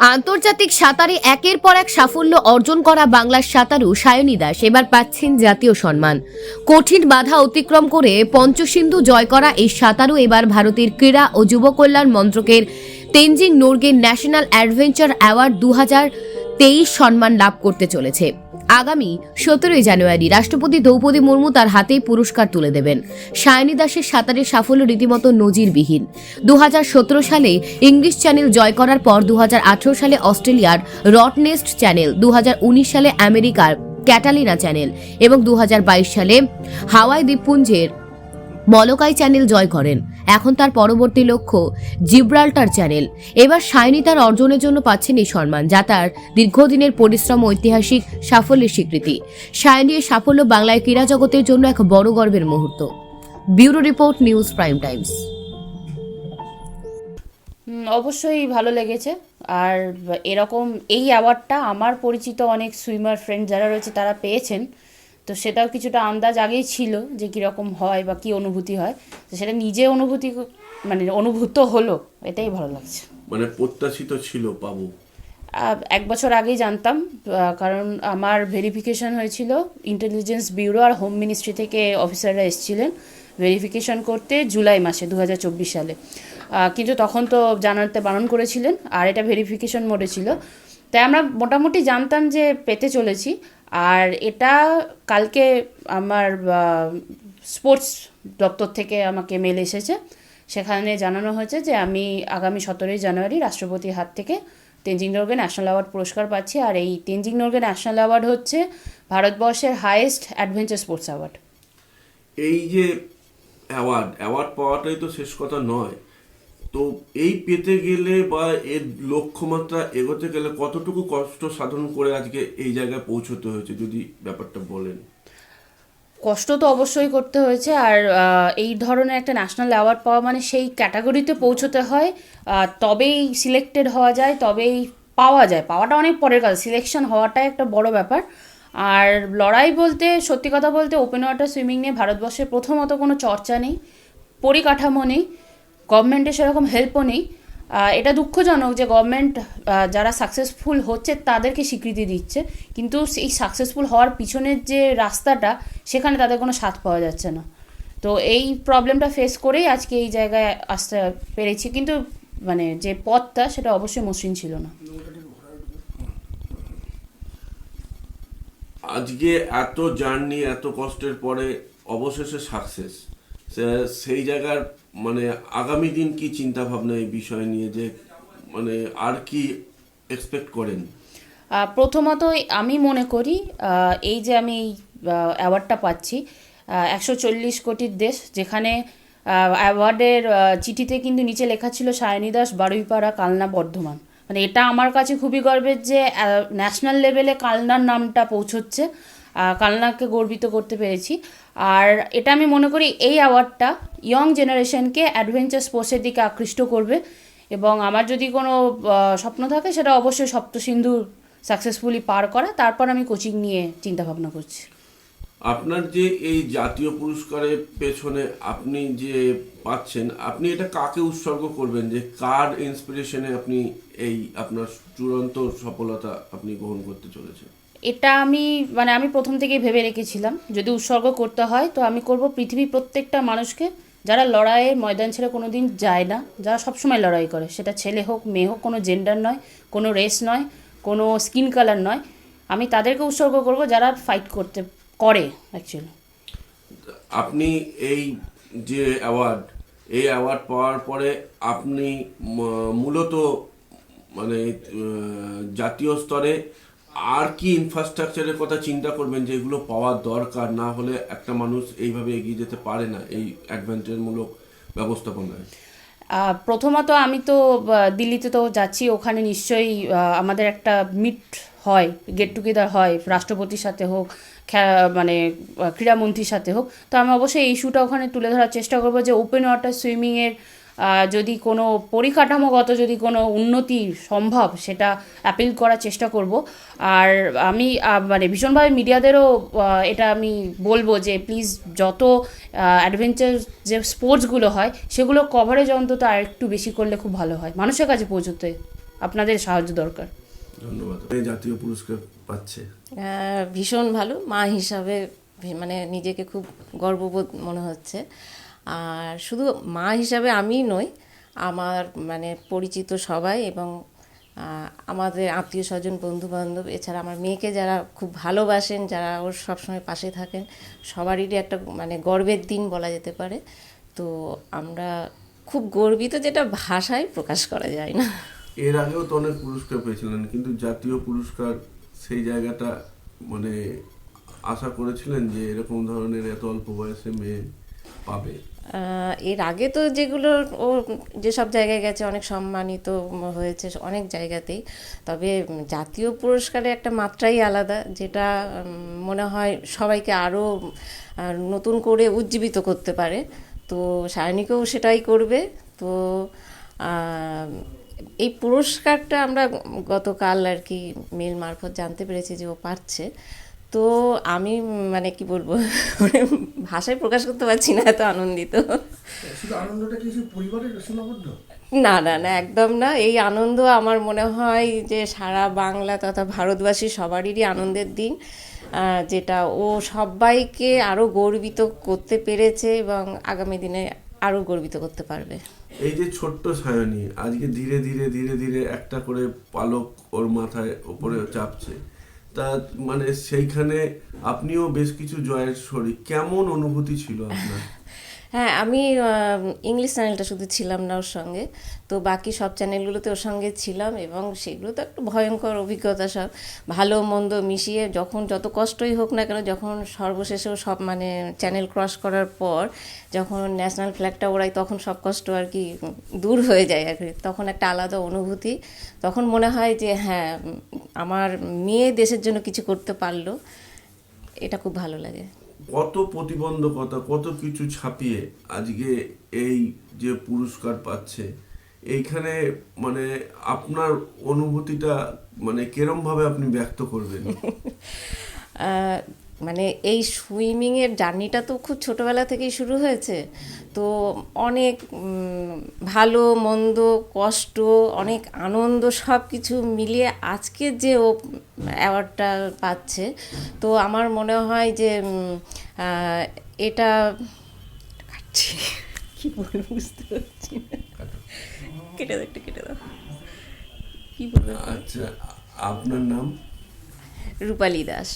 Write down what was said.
আন্তর্জাতিক সাঁতারে একের পর এক সাফল্য অর্জন করা বাংলার সাঁতারু সায়নী দাস। এবার পাচ্ছেন জাতীয় সম্মান। কঠিন বাধা অতিক্রম করে পঞ্চসিন্ধু জয় করা এই সাঁতারু এবার ভারতের ক্রীড়া ও যুব কল্যাণ মন্ত্রকের তেনজিং নোর্গের ন্যাশনাল অ্যাডভেঞ্চার অ্যাওয়ার্ড দু তেইশ সম্মান লাভ করতে চলেছে। আগামী সতেরোই জানুয়ারি রাষ্ট্রপতি দ্রৌপদী মুর্মু তার হাতেই পুরস্কার তুলে দেবেন। সায়নী দাসের সাঁতারের সাফল্য রীতিমতো নজিরবিহীন। দু হাজার সতেরো সালে ইংলিশ চ্যানেল জয় করার পর দু হাজার আঠেরো সালে অস্ট্রেলিয়ার রটনেস্ট চ্যানেল দু হাজার উনিশ সালে আমেরিকার ক্যাটালিনা চ্যানেল এবং দু হাজার বাইশ সালে হাওয়াই দ্বীপপুঞ্জের মলকাই চ্যানেল জয় করেন। এখন তার পরবর্তী লক্ষ্য জিব্রাল্টার চ্যানেল। এবার সায়নী তার অর্জনের জন্য পাচ্ছেন এই সম্মান, যা তার দীর্ঘদিনের পরিশ্রম ঐতিহাসিক সাফল্যের স্বীকৃতি। সায়নী এই সাফল্য বাংলায় ক্রীড়া জগতের জন্য এক বড় গর্বের মুহূর্ত। Bureau report, news prime times. অবশ্যই ভালো লেগেছে। আর এরকম এই অ্যাওয়ার্ডটা আমার পরিচিত অনেক সুইমার ফ্রেন্ড যারা রয়েছে তারা পেয়েছেন। তো সেটাও কিছুটা আন্দাজ আগেই ছিল যে কীরকম হয় বা কী অনুভূতি হয়। তো সেটা নিজে অনুভূতি মানে অনুভূত হলো এটাই ভালো লাগছে। মানে প্রত্যাশিত ছিল পাবো এক বছর আগেই জানতাম কারণ আমার ভেরিফিকেশন হয়েছিল। ইন্টেলিজেন্স ব্যুরো আর হোম মিনিস্ট্রি থেকে অফিসাররা এসেছিলেন ভেরিফিকেশন করতে জুলাই মাসে দু হাজার চব্বিশ সালে। কিন্তু তখন তো জানাতে বারণ করেছিলেন আর এটা ভেরিফিকেশন মোডে ছিল। তাই আমরা মোটামুটি জানতাম যে পেতে চলেছি। আর এটা কালকে আমার স্পোর্টস দপ্তর থেকে আমাকে মেল এসেছে। সেখানে জানানো হয়েছে যে আমি আগামী সতেরোই জানুয়ারি রাষ্ট্রপতির হাত থেকে তেনজিং নোরগে ন্যাশনাল অ্যাওয়ার্ড পুরস্কার পাচ্ছি। আর এই তেনজিং নোরগে ন্যাশনাল অ্যাওয়ার্ড হচ্ছে ভারতবর্ষের হাইয়েস্ট অ্যাডভেঞ্চার স্পোর্টস অ্যাওয়ার্ড। এই যে অ্যাওয়ার্ড অ্যাওয়ার্ড পাওয়াটাই তো শেষ কথা নয়। তো এই পেতে গেলে বা এর লক্ষ্যমাত্রা এগোতে গেলে কতটুকু কষ্ট সাধন করে আজকে এই জায়গায় পৌঁছতে হয়েছে, যদি ব্যাপারটা বলেন? কষ্ট তো অবশ্যই করতে হয়েছে আর এই ধরনের একটা ন্যাশনাল অ্যাওয়ার্ড পাওয়া মানে সেই ক্যাটাগরিতে পৌঁছতে হয়। তবেই সিলেক্টেড হওয়া যায়, তবেই পাওয়া যায়। পাওয়াটা অনেক পরের কাজ সিলেকশন হওয়াটাই একটা বড় ব্যাপার। আর লড়াই বলতে, সত্যি কথা বলতে ওপেন ওয়াটার সুইমিং নিয়ে ভারতবর্ষে প্রথমত কোনো চর্চা নেই, পরিকাঠামো নেই। গভর্নমেন্টের সেরকম হেল্পও নেই। এটা দুঃখজনক যে গভর্নমেন্ট যারা সাকসেসফুল হচ্ছে তাদেরকে স্বীকৃতি দিচ্ছে। কিন্তু এই সাকসেসফুল হওয়ার পিছনের যে রাস্তাটা, সেখানে তাদের কোনো স্বাদ পাওয়া যাচ্ছে না। তো এই প্রবলেমটা ফেস করেই আজকে এই জায়গায় আসতে পেরেছি। কিন্তু মানে যে পথটা, সেটা অবশ্যই মসৃণ ছিল না। আজকে এত জার্নি এত কষ্টের পরে অবশেষে সাকসেস সেই জায়গার মানে আগামী দিন কি চিন্তা ভাবনা এই বিষয় নিয়ে যে মানে আর কি এক্সপেক্ট করেন? প্রথমত আমি মনে করি এই যে আমি অ্যাওয়ার্ডটা পাচ্ছি একশো চল্লিশ কোটির দেশ, যেখানে অ্যাওয়ার্ডের চিঠিতে কিন্তু নিচে লেখা ছিল সায়নী দাস, বারুইপাড়া, কালনা, বর্ধমান। মানে এটা আমার কাছে খুবই গর্বের যে ন্যাশনাল লেভেলে কালনার নামটা পৌঁছচ্ছে। কালনাকে গর্বিত করতে পেরেছি। আর এটা আমি মনে করি এই অ্যাওয়ার্ডটা ইয়ং জেনারেশনকে অ্যাডভেঞ্চার স্পোর্টসের দিকে আকৃষ্ট করবে এবং আমার যদি কোনো স্বপ্ন থাকে সেটা অবশ্যই সপ্তসিন্ধু সাকসেসফুলি পার করা, তারপর আমি কোচিং নিয়ে চিন্তা ভাবনা করছি। আপনার যে এই জাতীয় পুরস্কারের পেছনে আপনি যে পাচ্ছেন, আপনি এটা কাকে উৎসর্গ করবেন? যে কার ইন্সপিরেশনে আপনি এই আপনার চূড়ান্ত সফলতা আপনি গ্রহণ করতে চলেছেন? এটা আমি মানে আমি প্রথম থেকেই ভেবে রেখেছিলাম, যদি উৎসর্গ করতে হয় তো আমি করব পৃথিবীর প্রত্যেকটা মানুষকে, যারা লড়াইয়ের ময়দান ছেড়ে কোনো দিন যায় না, যারা সবসময় লড়াই করে, সেটা ছেলে হোক, মেয়ে হোক, কোনো জেন্ডার নয়, কোনো রেস নয়, কোনো স্কিন কালার নয়, আমি তাদেরকে উৎসর্গ করব যারা ফাইট করতে, করে অ্যাকচুয়ালি আপনি এই যে অ্যাওয়ার্ড এই অ্যাওয়ার্ড পাওয়ার পরে আপনি মূলত মানে জাতীয় স্তরে আর কি ইনফ্রাস্ট্রাকচারের কথা চিন্তা করবেন যে এগুলো পাওয়ার দরকার? না হলে একটা মানুষ এইভাবে এগিয়ে যেতে পারে না এই অ্যাডভেঞ্চারমূলক ব্যবস্থাপনায়। প্রথমত আমি তো দিল্লিতে তো যাচ্ছি, ওখানে নিশ্চয়ই আমাদের একটা মিট হয় গেট টুগেদার হয়, রাষ্ট্রপতির সাথে হোক মানে ক্রীড়ামন্ত্রীর সাথে হোক। তো আমি অবশ্যই এই ইস্যুটা ওখানে তুলে ধরার চেষ্টা করব যে ওপেন ওয়াটার সুইমিংয়ের যদি কোনো পরিকাঠামোগত যদি কোনো উন্নতি সম্ভব সেটা অ্যাপিল করার চেষ্টা করব। আর আমি মানে ভীষণভাবে মিডিয়াদেরও এটা আমি বলব যে প্লিজ যত অ্যাডভেঞ্চার যে স্পোর্টসগুলো হয় সেগুলো কভারেজ অন্তত আর একটু বেশি করলে খুব ভালো হয়। মানুষের কাছে পৌঁছতে আপনাদের সাহায্য দরকার। ধন্যবাদ। জাতীয় পুরস্কার পাচ্ছে। ভীষণ ভালো। মা হিসাবে ভি- মানে নিজেকে খুব গর্ববোধ মনে হচ্ছে। আর শুধু মা হিসাবে আমিই নই, আমার মানে পরিচিত সবাই এবং আমাদের আত্মীয় স্বজন বন্ধু বান্ধব এছাড়া আমার মেয়েকে যারা খুব ভালোবাসেন, যারা ওর সবসময় পাশে থাকেন, সবারই একটা মানে গর্বের দিন বলা যেতে পারে। তো আমরা খুব গর্বিত যেটা ভাষায় প্রকাশ করা যায় না। এর আগেও তো অনেক পুরস্কার পেয়েছিলেন, কিন্তু জাতীয় পুরস্কার সেই জায়গাটা মানে আশা করেছিলেন যে এরকম ধরনের এত অল্প বয়সে মেয়ে পাবে? এর আগে তো যেগুলো ও যেসব জায়গায় গেছে অনেক সম্মানিত হয়েছে অনেক জায়গাতেই। তবে জাতীয় পুরস্কারে একটা মাত্রাই আলাদা, যেটা মনে হয় সবাইকে আরও নতুন করে উজ্জীবিত করতে পারে। তো সায়নিকেও সেটাই করবে। তো এই পুরস্কারটা আমরা গতকাল আর কি মেল মারফত জানতে পেরেছি যে ও পাচ্ছে তো আমি মানে কি বলব মানে ভাষায় প্রকাশ করতে পারছি না এত আনন্দিত। শুধু আনন্দটা কি শুধু পরিবারের সীমাবদ্ধ? না না না একদম না। এই আনন্দ আমার মনে হয় যে সারা বাংলা তথা ভারতবাসী সবারই আনন্দের দিন যেটা ও সবাইকে আরও গর্বিত করতে পেরেছে এবং আগামী দিনে আরও গর্বিত করতে পারবে। এই যে ছোট্ট সায়নী আজকে ধীরে ধীরে ধীরে ধীরে একটা করে পালক ওর মাথায় উপরে চাপছে। তা মানে সেইখানে আপনিও বেশ কিছু জয়ের শরীর। কেমন অনুভূতি ছিল আপনার? হ্যাঁ আমি ইংলিশ চ্যানেলটা শুধু ছিলাম না ওর সঙ্গে। তো বাকি সব চ্যানেলগুলোতে ওর সঙ্গে ছিলাম এবং সেগুলো তো একটু ভয়ঙ্কর অভিজ্ঞতা সব। ভালো মন্দ মিশিয়ে যখন যত কষ্টই হোক না কেন, যখন সর্বশেষেও সব মানে চ্যানেল ক্রস করার পর যখন ন্যাশনাল ফ্ল্যাগটা ওড়াই, তখন সব কষ্ট আর কি দূর হয়ে যায় আর কি। তখন একটা আলাদা অনুভূতি। তখন মনে হয় যে হ্যাঁ আমার মেয়ে দেশের জন্য কিছু করতে পারল। এটা খুব ভালো লাগে। কত প্রতিবন্ধকতা, কত কিছু ছাপিয়ে আজকে এই যে পুরস্কার পাচ্ছে, এইখানে মানে আপনার অনুভূতিটা মানে কেরম ভাবে আপনি ব্যক্ত করবেন? মানে এই সুইমিংয়ের জার্নিটা তো খুব ছোটোবেলা থেকেই শুরু হয়েছে। তো অনেক ভালো, মন্দ, কষ্ট, অনেক আনন্দ সব কিছু মিলিয়ে আজকে যে ও অ্যাওয়ার্ডটা পাচ্ছে, তো আমার মনে হয় যে এটা কাটছি। কি বলব বুঝতে পারছি কেটে দাও একটু কেটে দাও। কি বলব? আচ্ছা আপনার নাম? রূপালী দাস।